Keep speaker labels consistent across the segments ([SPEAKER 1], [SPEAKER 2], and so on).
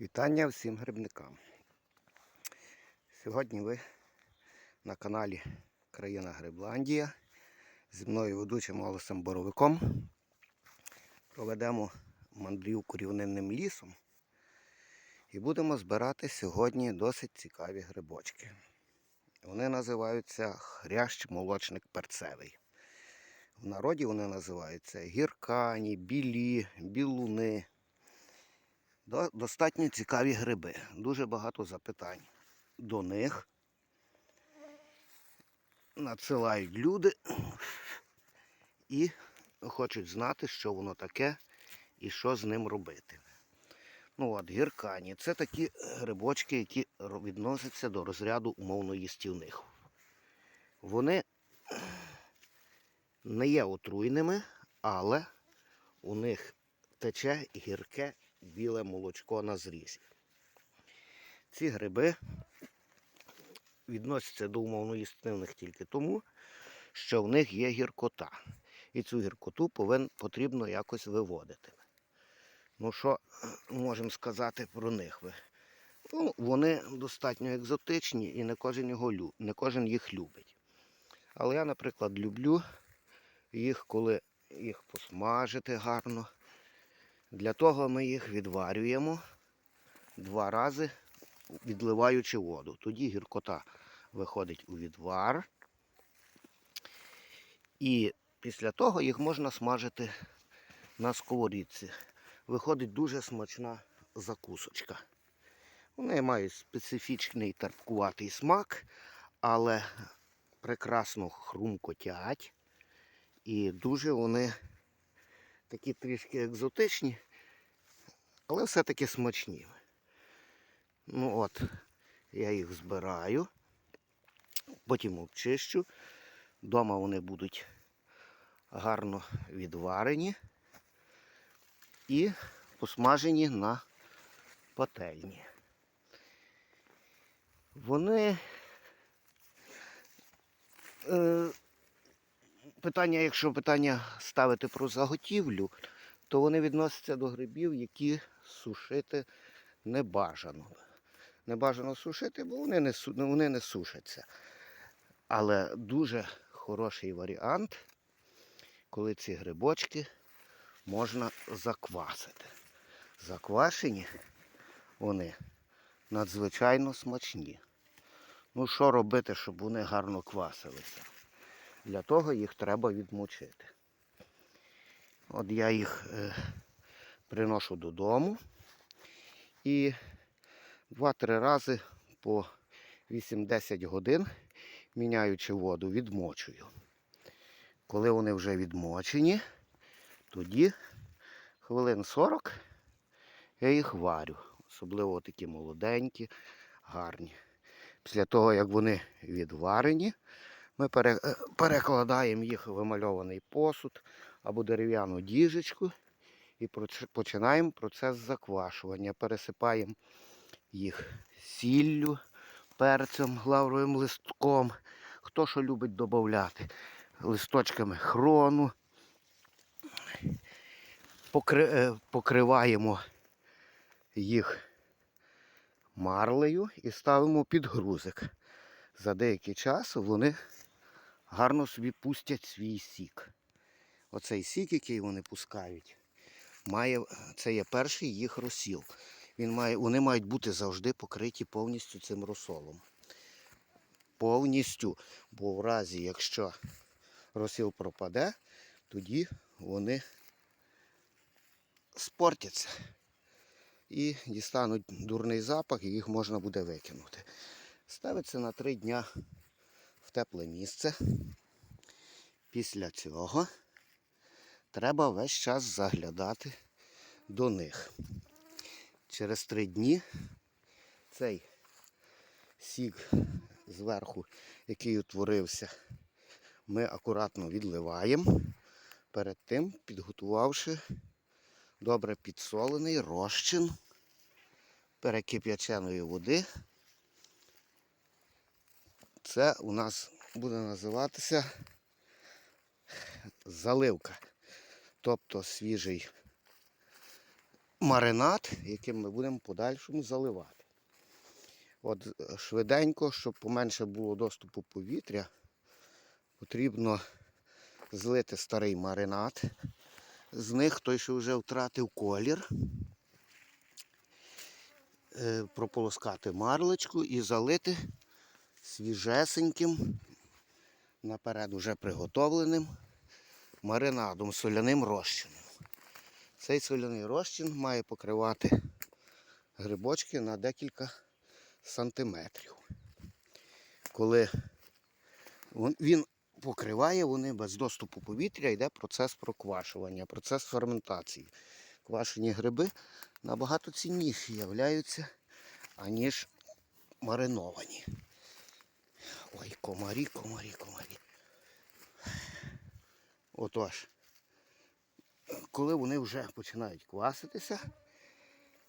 [SPEAKER 1] Вітання всім грибникам. Сьогодні ви на каналі Країна Грибландія зі мною ведучим Олесем Боровиком проведемо мандрівку рівнинним лісом і будемо збирати сьогодні досить цікаві грибочки. Вони називаються хрящ молочник перцевий. В народі вони називаються гіркані, білі, білуни. До- Достатньо цікаві гриби. Дуже багато запитань до них. Надсилають люди і хочуть знати, що воно таке і що з ним робити. Ну от, гіркані це такі грибочки, які відносяться до розряду умовно їстівних. Вони не є отруйними, але у них тече гірке біле молочко на зрізі. Ці гриби відносяться до умовно їстивних тільки тому, що в них є гіркота. І цю гіркоту повин, потрібно якось виводити. Ну що можемо сказати про них? Ну, вони достатньо екзотичні і не кожен, його, не кожен їх любить. Але я, наприклад, люблю їх, коли їх посмажити гарно. Для того ми їх відварюємо два рази, відливаючи воду. Тоді гіркота виходить у відвар. І після того їх можна смажити на сковорідці. Виходить дуже смачна закусочка. Вони мають специфічний терпкуватий смак, але прекрасно хрумкотять. І дуже вони такі трішки екзотичні, але все-таки смачні. Ну от, я їх збираю, потім обчищу. Дома вони будуть гарно відварені і посмажені на пательні. Вони е, питання, якщо питання ставити про заготівлю, то вони відносяться до грибів, які сушити не бажано. Не бажано сушити, бо вони не, вони не сушаться. Але дуже хороший варіант, коли ці грибочки можна заквасити. Заквашені вони надзвичайно смачні. Ну, що робити, щоб вони гарно квасилися? Для того їх треба відмочити. От я їх е, приношу додому і 2-3 рази по 8-10 годин, міняючи воду, відмочую. Коли вони вже відмочені, тоді хвилин 40 я їх варю. Особливо такі молоденькі, гарні. Після того, як вони відварені, ми е, перекладаємо їх в вимальований посуд або дерев'яну діжечку і починаємо процес заквашування. Пересипаємо їх сіллю, перцем, лавровим листком. Хто що любить додати, листочками хрону. Е, покриваємо їх марлею і ставимо під грузик. За деякий час вони гарно собі пустять свій сік. Оцей сік, який вони пускають, має, це є перший їх розсіл. Він має, вони мають бути завжди покриті повністю цим розсолом. Повністю. Бо в разі, якщо розсіл пропаде, тоді вони спортяться і дістануть дурний запах, і їх можна буде викинути. Ставиться на три дня тепле місце. Після цього треба весь час заглядати до них. Через три дні цей сік зверху, який утворився, ми акуратно відливаємо, перед тим підготувавши добре підсолений розчин перекип'яченої води. Це у нас буде називатися заливка. Тобто свіжий маринад, яким ми будемо в подальшому заливати. От е, швиденько, щоб поменше було доступу повітря, потрібно злити старий маринад. З них той, що вже втратив колір, е, прополоскати марлечку і залити свіжесеньким, наперед уже приготовленим маринадом, соляним розчином. Цей соляний розчин має покривати грибочки на декілька сантиметрів. Коли він покриває, вони без доступу повітря йде процес проквашування, процес ферментації. Квашені гриби набагато цінніші являються, аніж мариновані. Ой, комарі, комарі, комарі. Отож, коли вони вже починають кваситися,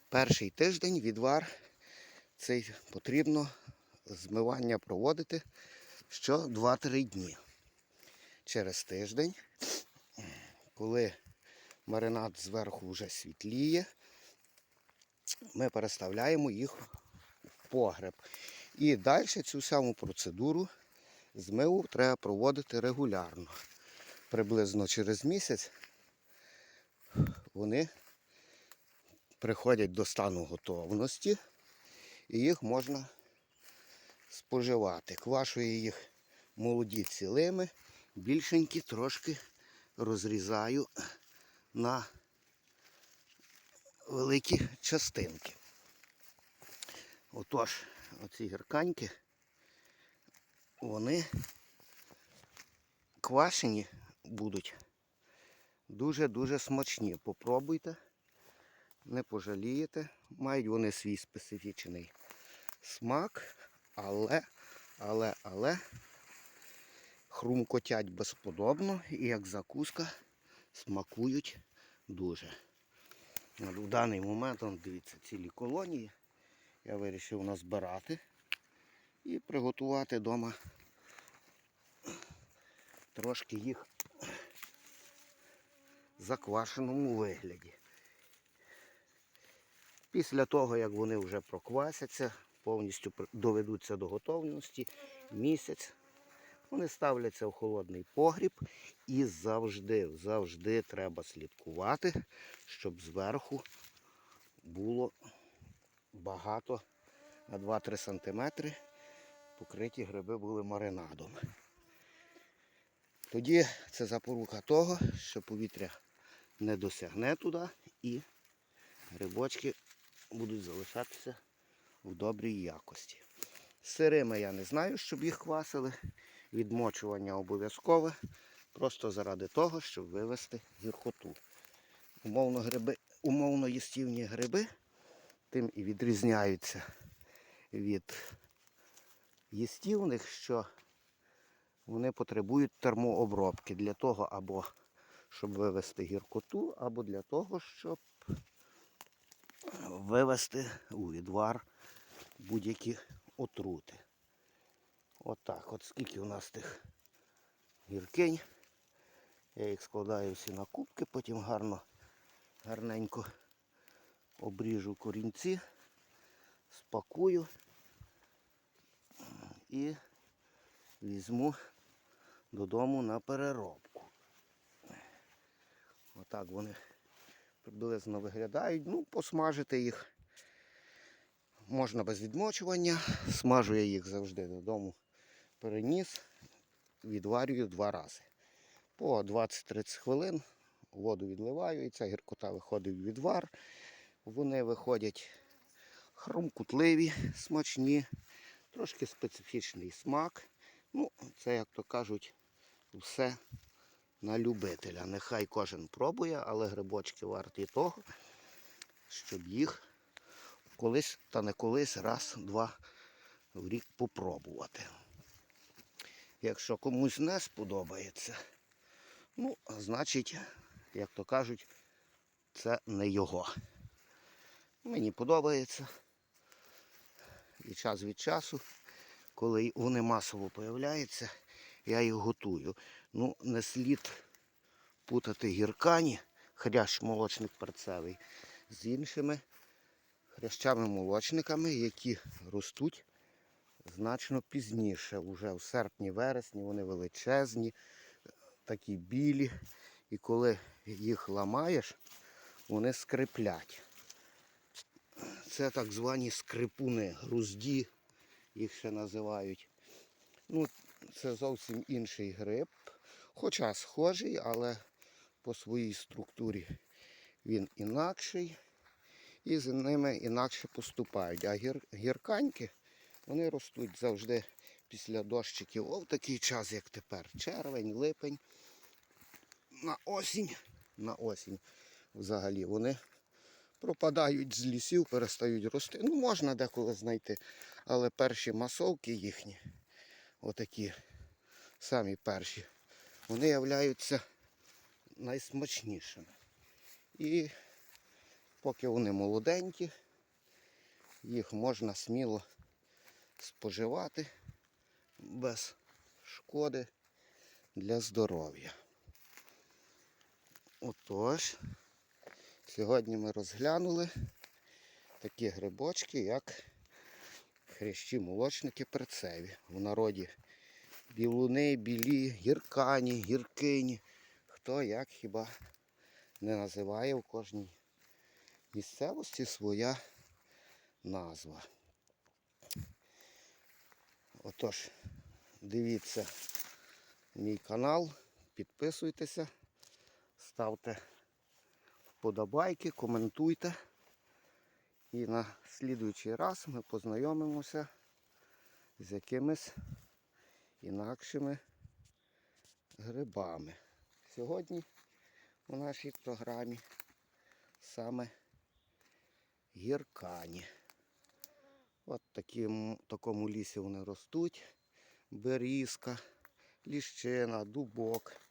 [SPEAKER 1] перший тиждень відвар цей потрібно змивання проводити що 2-3 дні. Через тиждень, коли маринад зверху вже світліє, ми переставляємо їх в погреб. І далі цю саму процедуру змиву треба проводити регулярно. Приблизно через місяць вони приходять до стану готовності і їх можна споживати. Квашую їх молоді цілими, більшенькі трошки розрізаю на великі частинки. Отож, оці гірканьки, вони квашені будуть дуже-дуже смачні. Попробуйте, не пожалієте. Мають вони свій специфічний смак, але, але, але хрумкотять безподобно і як закуска смакують дуже. В даний момент, дивіться, цілі колонії. Я вирішив назбирати і приготувати вдома трошки їх в заквашеному вигляді. Після того, як вони вже проквасяться, повністю доведуться до готовності, місяць, вони ставляться в холодний погріб і завжди, завжди треба слідкувати, щоб зверху було багато на 2-3 см покриті гриби були маринадом. Тоді це запорука того, що повітря не досягне туди і грибочки будуть залишатися в добрій якості. Сирими я не знаю, щоб їх квасили. Відмочування обов'язкове, просто заради того, щоб вивести гіркоту. Умовно, гриби, умовно їстівні гриби тим і відрізняються від їстівних, що вони потребують термообробки для того, або щоб вивести гіркоту, або для того, щоб вивести у відвар будь-які отрути. Отак. От скільки у нас тих гіркинь. Я їх складаю всі на кубки, потім гарно, гарненько обріжу корінці, спакую і візьму додому на переробку. Отак вони приблизно виглядають. Ну, посмажити їх можна без відмочування. Смажу я їх завжди додому. Переніс, відварюю два рази. По 20-30 хвилин воду відливаю і ця гіркота виходить в відвар. Вони виходять хрумкутливі, смачні, трошки специфічний смак. Ну, це, як то кажуть, все на любителя. Нехай кожен пробує, але грибочки варті того, щоб їх колись та не колись раз-два в рік попробувати. Якщо комусь не сподобається, ну, значить, як то кажуть, це не його. Мені подобається. І час від часу, коли вони масово появляються, я їх готую. Ну, не слід путати гіркані, хрящ молочник перцевий, з іншими хрящами-молочниками, які ростуть значно пізніше. Уже в серпні-вересні вони величезні, такі білі. І коли їх ламаєш, вони скриплять. Це так звані скрипуни, грузді, їх ще називають. Ну, це зовсім інший гриб. Хоча схожий, але по своїй структурі він інакший. І з ними інакше поступають. А гір, гірканьки вони ростуть завжди після дощиків. О, в такий час, як тепер. Червень, липень. На осінь. На осінь взагалі вони пропадають з лісів, перестають рости. Ну, можна деколи знайти. Але перші масовки їхні, отакі самі перші, вони являються найсмачнішими. І поки вони молоденькі, їх можна сміло споживати без шкоди для здоров'я. Отож, сьогодні ми розглянули такі грибочки, як хрящі молочники перцеві. В народі білуни, білі, гіркані, гіркині. Хто як хіба не називає в кожній місцевості своя назва. Отож, дивіться мій канал, підписуйтеся, ставте вподобайки, коментуйте. І на слідуючий раз ми познайомимося з якимись інакшими грибами. Сьогодні у нашій програмі саме гіркані. От такі, в такому лісі вони ростуть. Берізка, ліщина, дубок.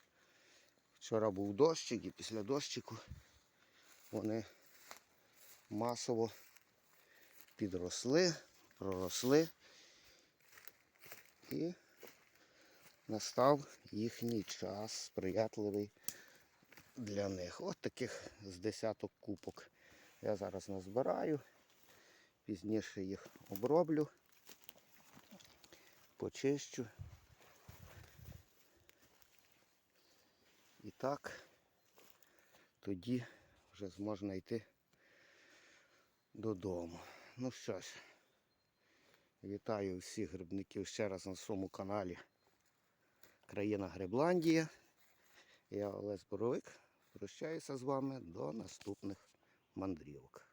[SPEAKER 1] Вчора був дощик і після дощику вони масово підросли, проросли і настав їхній час сприятливий для них. От таких з десяток купок я зараз назбираю, пізніше їх оброблю, почищу. І так тоді вже зможна йти додому. Ну що ж, вітаю всіх грибників ще раз на своєму каналі Країна Грибландія. Я Олесь Боровик. Прощаюся з вами до наступних мандрівок.